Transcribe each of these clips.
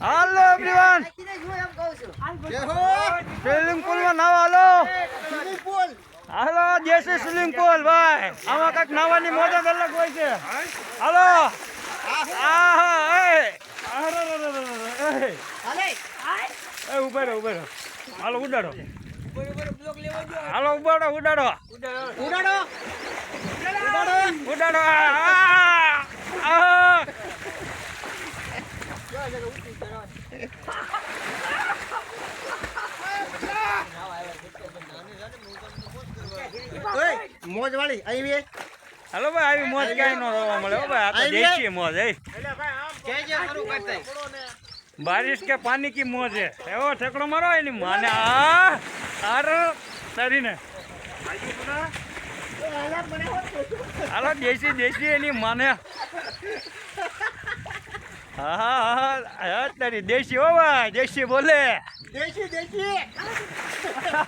હાલો everyone swimming પુલમાં નાવા હાલો હાલો દેશી swimming pool ભાઈ. આમાં કંઈક નાવાની મોજા અલગ હોય છે. હાલો. ઊભા ઊભા હાલો ઉડાડો. હાલો ઉડાડો ઉડાડો. ઉડાડો. ઉડાડો આ. મોજ વાળી આવી હાલો ભાઈ આવી મોજ ક્યાંય નો રોવા મળે. હો ભાઈ આ તો દેશી મોજ હે. બારિશ કે પાણી કી મોજ હે? એવો ઠેકડો મારો એની માને આ અરે તરીને. હાલો દેશી દેશી એની માને. હા હા હા તારી દેશી હો ભાઈ દેશી બોલે. દેશી દેશી.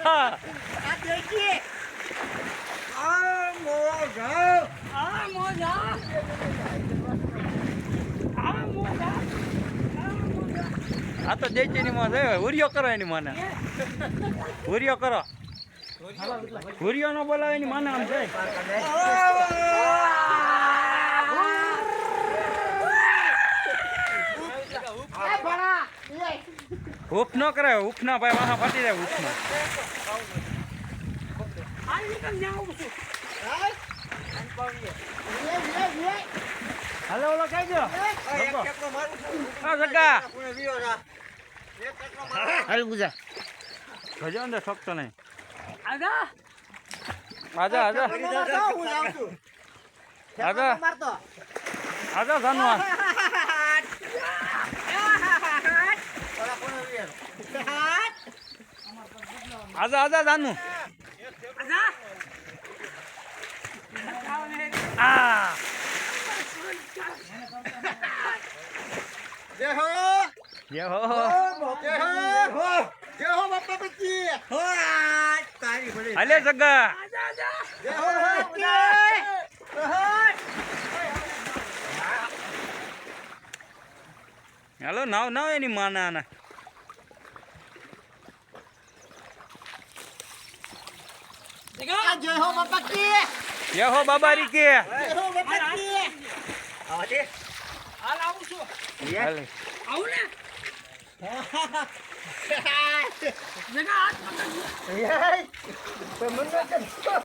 આ દેશી આ મોજ. આ તો દેશી ની મોજ હે ઉરિયો કરો એની માને. ઉરિયો કરો. ઉરિયો નો બોલાવે એની માને આમ જાય. ઉફ ન કરે ઉફ ના ભાઈ વાહા ફાટી જાય ઉફ ના હાલો ઓલો કઈ આ જગ્ગા હાલ ગુજા ભજો અંદર શકતો નહીં. આજા. આજા આજા. આજા. જાનવા આજા આજા જાનુ આ જય હો જે હો જય હો જય હો બાપા બચ્ચી હો તારી બડી હાલે જગ્ગા જય હો હાલો નાવ નાવ એની માના આના જય હો બાપા કી જે હો બાબારી કે જય હો બાપા કી આવા હાલે. દે